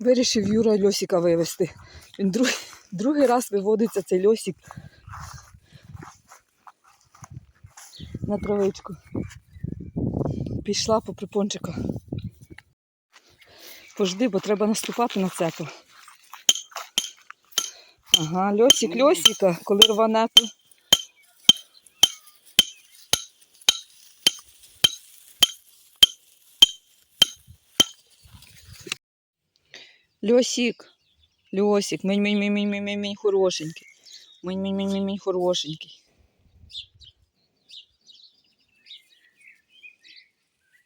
Вирішив Юра льосика вивезти. Він другий, другий раз виводиться цей льосик на травичку. Пішла по припончику. Пожди, бо треба наступати на цепу. Ага, льосик, льосика, коли рване, то Льосик, Льосик, мень, мень, мень, мень, мень, мень, мень, хорошенький. Мень, мень, мень, мень, мень, хорошенький.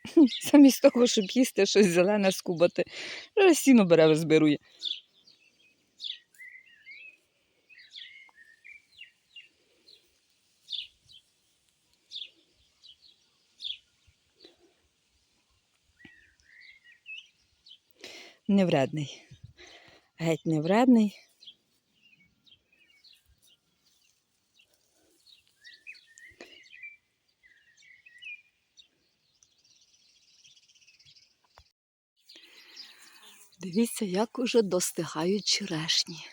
Замість того, щоб їсти щось зелене скубати, вже сіно бере визбирує. Невредний. Геть невредний. Дивіться, як уже достигають черешні.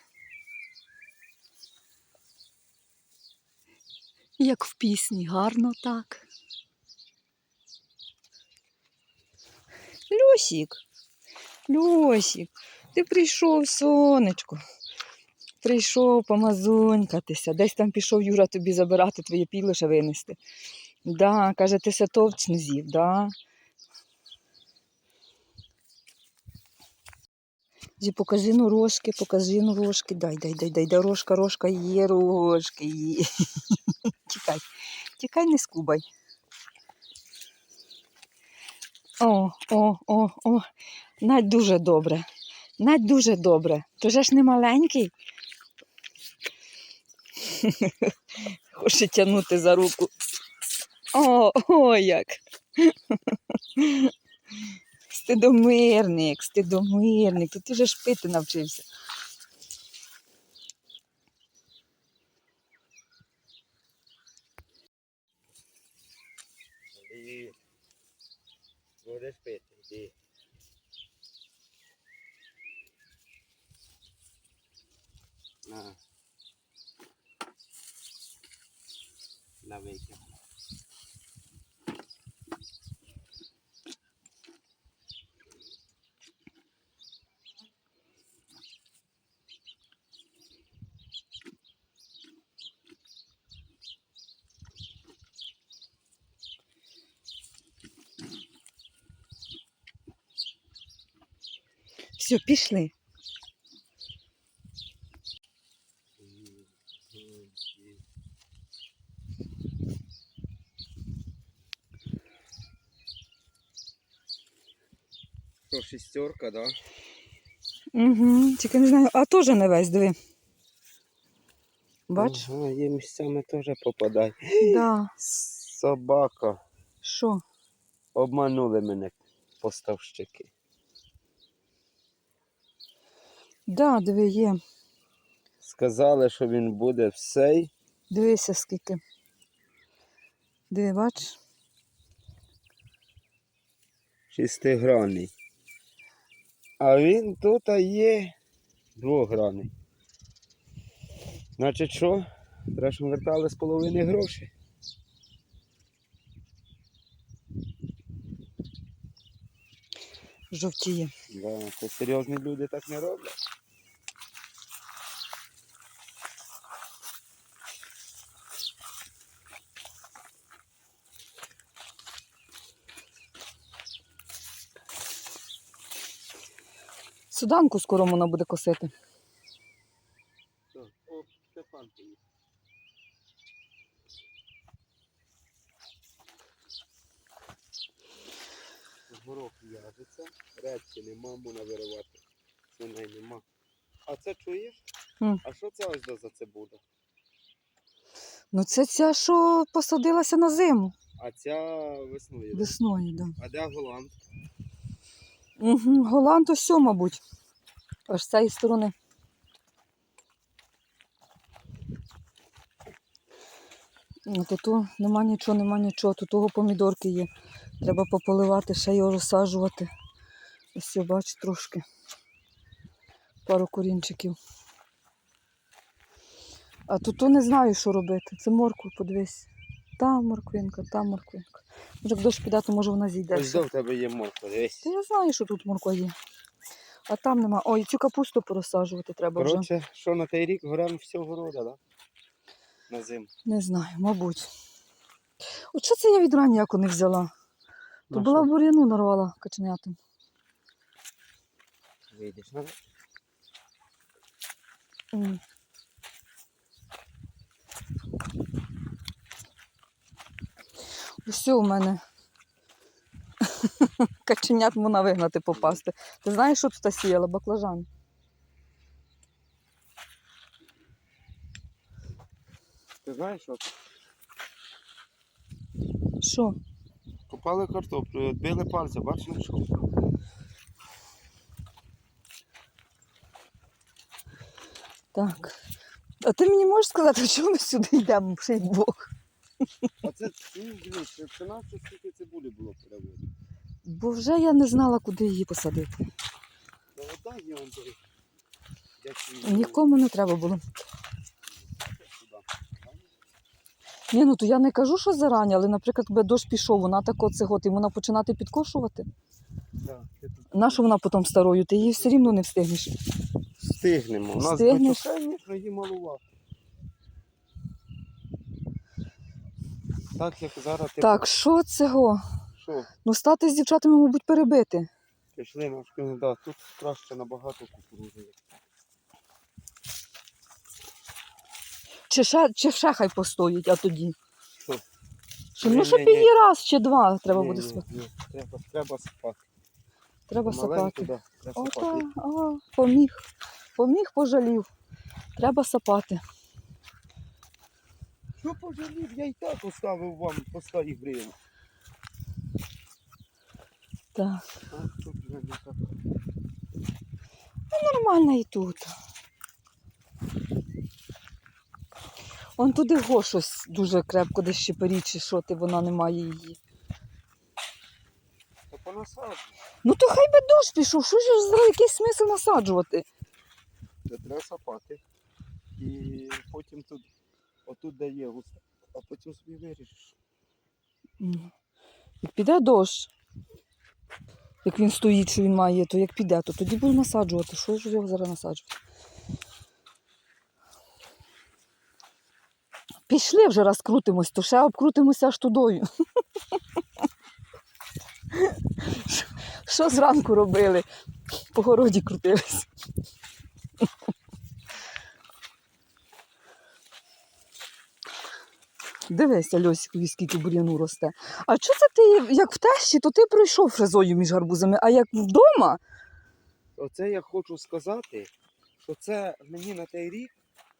Як в пісні, гарно так. Люсік, Люсік, ти прийшов, сонечко. Прийшов помазунькатися. Десь там пішов Юра тобі забирати твоє пілише винести. Да, каже, ти се товч не з'їв, да. Зі, покажи ну рожки, покажи ну рожки. Дай, дай, дай, дай, дай, рожка, рожка є, рожки є. Тікай, тікай, не скубай. О, о, о, о, навіть дуже добре. Навіть дуже добре. То ж не маленький. Хоче тягнути за руку. О, о, як. Стидомирник, стидомирник. Тут ти же ж пити навчився. Будеш пити, іди. На. На вийти. Все, пішли. Що, шістерка, да? Угу. Тільки не знаю, а теж не весь, диви. Бач? Ага, є місцями теж попадає. Да. Собака. Що? Обманули мене поставщики. Да, диви, є. Сказали, що він буде всей. Дивися скільки. Диви, бач? шестигранний. А він тут є двогранний. Значить що? Треба, вертали з половини грошей. Жовтіє. Да, це серйозні люди так не роблять. Суданку скоро можна буде косити. Горох в'яжеться, редьки нема, можна виривати. Свиней нема. А це чуєш? М. А що це ось за це буде? Ну це ця, що посадилася на зиму. А ця весною. Весною, так. А де Голланд? Угу. Голланд ось, мабуть. Аж з цієї сторони. Ну, тут нема нічого, нема нічого. Тут того помідорки є. Треба пополивати, ще його розсаджувати. Ось, я бачу трошки. пару корінчиків. А тут не знаю, що робити. Це моркву, подивись. Там морквинка, там морквинка. Може, як дощ піде, то може вона зійде. Ось до в тебе є морква, дивись. Та я знаю, що тут морква є. А там нема. Ой, цю капусту порозсаджувати треба вже. Коротше, що на той рік горем всього города, да? На зиму. Не знаю, мабуть. От що це я від ранняку не взяла? То На була що? бур'яну нарвала каченятам. Вийдеш на М. Все у мене. Каченят можна вигнати попасти. Ти знаєш, що тут сіяла? Баклажан. Ти знаєш, що? Що? Копали картоплю, били пальця, бачиш, що? Так. А ти мені можеш сказати, чому ми сюди йдемо, Бог? А це, ну, дивись, це на скільки цибулі було переводити. Бо вже я не знала, куди її посадити. Та той. Нікому не треба було. Ні, ну то я не кажу, що зарані, але, наприклад, якби дощ пішов, вона так оце от, і вона починати підкошувати. Ти Нащо вона потім старою? Ти її все рівно не встигнеш. Встигнемо. У нас Встигнеш. її малувати. Так, як зараз ти Так, що цього? що, Ну, стати з дівчатами, мабуть, перебити. пішли на шкільну, да, тут краще набагато кукурузи. Чи ще, чи ще хай постоїть, а тоді. Що? Що, Ні, ну, щоб ні, ні. її раз чи два треба Ні, буде ні, спати. ні, Треба, треба спати. Треба сапати. да, треба Ота, сапати. а, поміг. Поміг, пожалів. Треба сапати. Що пожалів, я і так поставив вам по 100 гривень. Так. А, тут вже не так. Нормально і тут. Он туди го щось дуже крепко десь щепарі, чи що ти, вона не має її. Та понасаджу. Ну то хай би дощ пішов, що ж за якийсь смисл насаджувати? Треба сапати. І потім тут, отут де є густо, а потім собі вирішиш. Як піде дощ, як він стоїть, що він має, то як піде, то тоді буду насаджувати. Що ж його зараз насаджувати? Пішли вже раз крутимось, то ще обкрутимося аж тудою. Що зранку робили? По городі крутились. Дивися, Льосикові, скільки бур'яну росте. А що це ти, як в тещі, то ти пройшов фрезою між гарбузами, а як вдома, Оце я хочу сказати, що це мені на той рік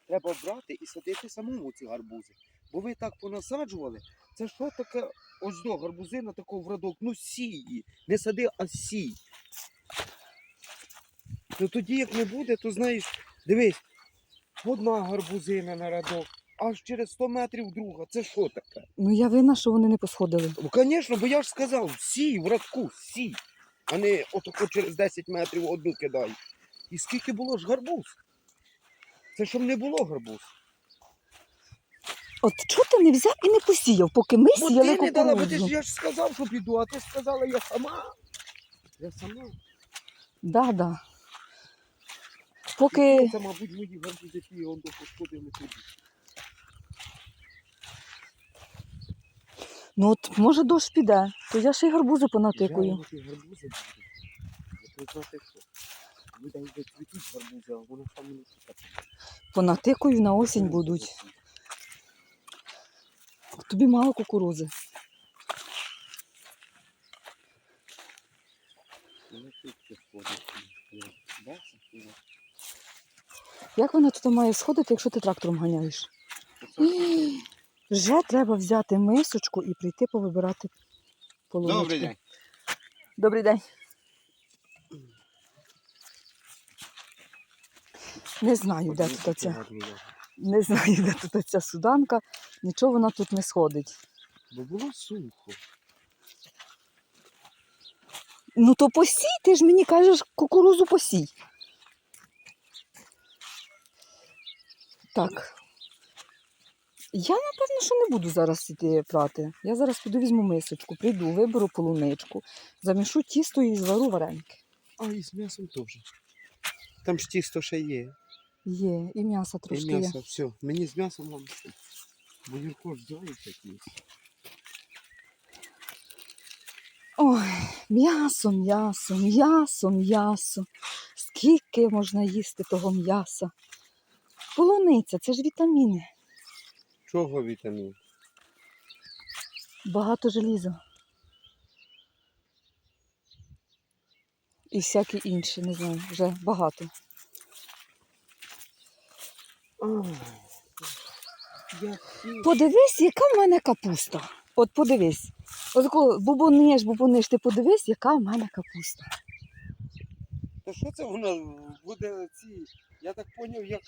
треба брати і садити самому ці гарбузи. Бо ви так понасаджували, це що таке ось до гарбузина такого в радок, ну сій не сади, а сій. Ну тоді як не буде, то знаєш, дивись, одна гарбузина на радок, аж через 100 метрів друга. Це що таке? ну я винна, що вони не посходили. Ну, звісно, бо я ж сказав, сій в радку, сій, а не отако через 10 метрів одну кидай. І скільки було ж гарбуз? Це щоб не було гарбуз. От чого ти не взяв і не посіяв, поки ми Бо сіяли ти не дала, бо ти ж кукурудзу? я ж сказав, що піду, а ти сказала, я сама. Я сама. Да, да. Поки Це, мабуть, мої гарбузи, які он до посходили ну от може дощ піде, то я ще й гарбузи понатикую. Понатикую на осінь будуть. Тобі мало кукурузи. Як вона тут має сходити, якщо ти трактором ганяєш? Вже треба взяти мисочку і прийти повибирати полунички. Добрий день. Добрий день. Не знаю, де тут оця. Не знаю, де тут оця суданка. Нічого вона тут не сходить. Бо було сухо. Ну то посій, ти ж мені кажеш, кукурузу посій. так. Я, напевно, що не буду зараз іти прати. Я зараз піду візьму мисочку, прийду, виберу полуничку, замішу тісто і звару вареники. А, і з м'ясом теж. Там ж тісто ще є. Є, і м'ясо І трошки є. м'ясо, все. Мені з м'ясом вам. Бо Юрко ж такі. Ой, м'ясо, м'ясо, м'ясо, м'ясо. Скільки можна їсти того м'яса? Полуниця, це ж вітаміни. Чого вітамін? Багато желіза. І всякі інші, не знаю, вже багато. Подивись, яка в мене капуста. От подивись. От тако бубониш, бубониш, ти подивись, яка в мене капуста. То що це воно буде ці. Я так зрозумів, як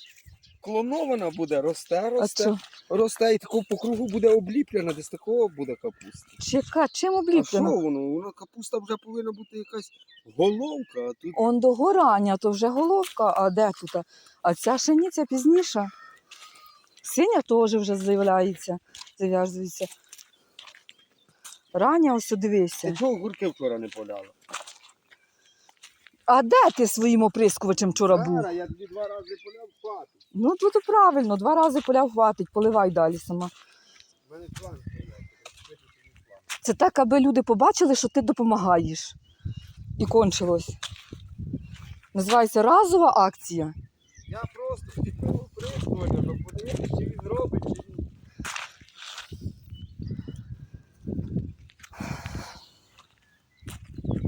клонована буде, росте, росте, росте і такого по кругу буде обліплена, десь такого буде капуста. Чека, чим А що обліплено? воно? Воно капуста вже повинна бути якась головка, а тут Он до горання, то вже головка, а де тут? А ця шиниця пізніша. Синя теж вже з'являється, зав'язується. Рання ось ти дивися. чого огурки вчора не поляла? А де ти своїм оприскувачем вчора був? Зараз я дві два рази поляв хватить. Ну тут і правильно, два рази поляв хватить, поливай далі сама. У мене план план. Це так, аби люди побачили, що ти допомагаєш. І кончилось. Називається разова акція. Я просто підпив прискування, щоб подивитися, чи він робить, чи ні.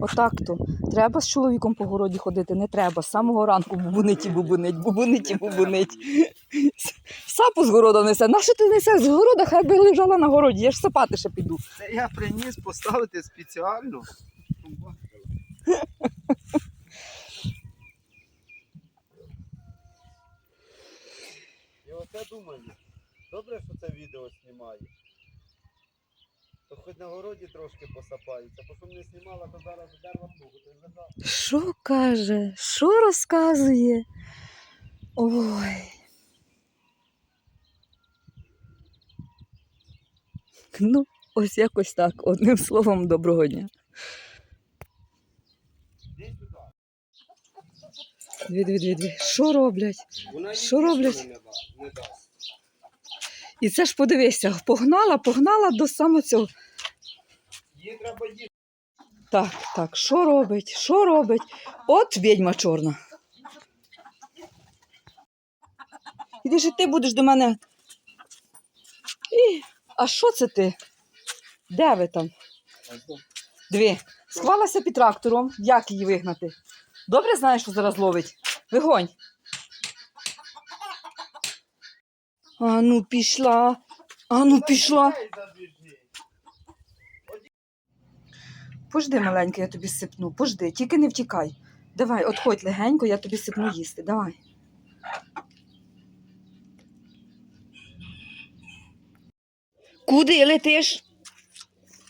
Отак то. Треба з чоловіком по городі ходити, не треба. З самого ранку бубунить і бубунить, бубунить і бубунить. Сапу з города несе. Нащо ти несеш з города? Хай би лежала на городі, я ж сапати ще піду. Це я приніс поставити спеціально. І оце думаю, добре, що це відео знімаю. То хоч на городі трошки посапається, бо не знімала, то зараз дерева ногу, то й. Що каже? Що розказує? Ой. Ну, ось якось так. Одним словом, доброго дня. Дві, дві, дві, дві. Що роблять? Що роблять? Не, да- не дасть. І це ж подивися, погнала, погнала до самого цього. Так, так, що робить? Що робить? От відьма чорна. Іди ж ти будеш до мене. І, а що це ти? Де ви там? Дві. Сховалася під трактором. Як її вигнати? Добре знаєш, що зараз ловить? Вигонь. А ну пішла. А ну пішла. Пожди, маленька, я тобі сипну. Пожди, тільки не втікай. Давай, отходь легенько, я тобі сипну їсти. Давай. Куди летиш?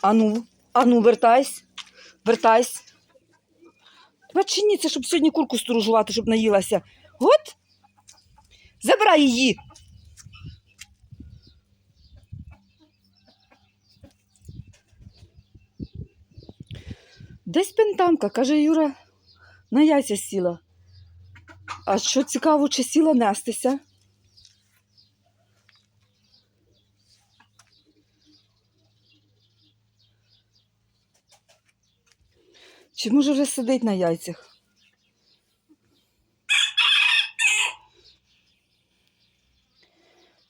Ану, ану, вертайся. Вертайся. Тебе чиніться, щоб сьогодні курку сторожувати, щоб наїлася. От. Забирай її. Десь пентамка, каже Юра, на яйця сіла. А що цікаво, чи сіла нестися? Чи може вже сидить на яйцях?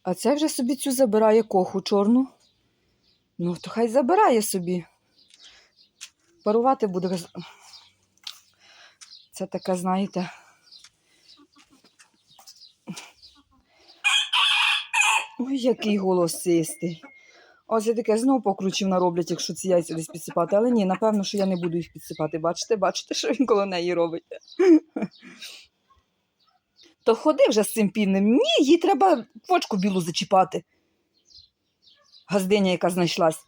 А це вже собі цю забирає коху чорну. Ну, то хай забирає собі. Парувати буде. Це таке, знаєте. Ой, який голосистий. Ось я таке знову покручів нароблять, якщо ці яйця десь підсипати. Але ні, напевно, що я не буду їх підсипати. Бачите, бачите, що він коло неї робить. То ходи вже з цим півнем. Ні, їй треба почку білу зачіпати. Газдиня, яка знайшлась.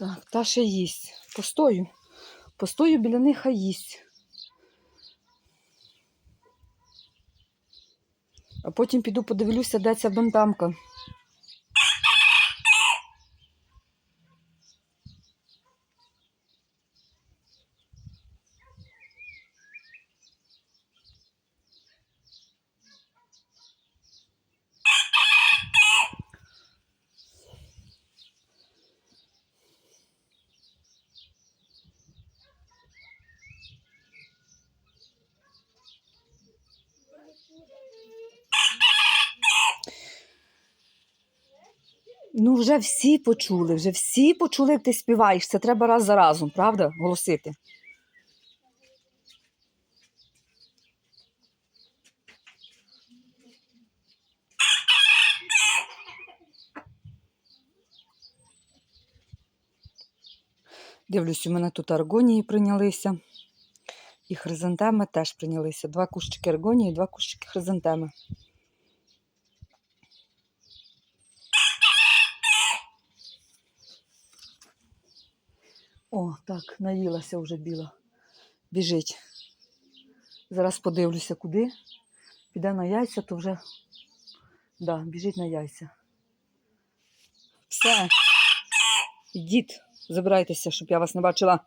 Так, та ще їсть. Постою. Постою біля них, хай їсть. А потім піду подивлюся, де ця бентамка. Ну, вже всі почули, вже всі почули, як ти співаєш. Це треба раз за разом, правда? Голосити. Дивлюсь, у мене тут аргонії прийнялися. І хризантеми теж прийнялися. Два кущики аргонії, два кущики хризантеми. О, так, наїлася вже біла. Біжить. Зараз подивлюся, куди. Піде на яйця, то вже да, біжить на яйця. Все. Ідіть, забирайтеся, щоб я вас не бачила.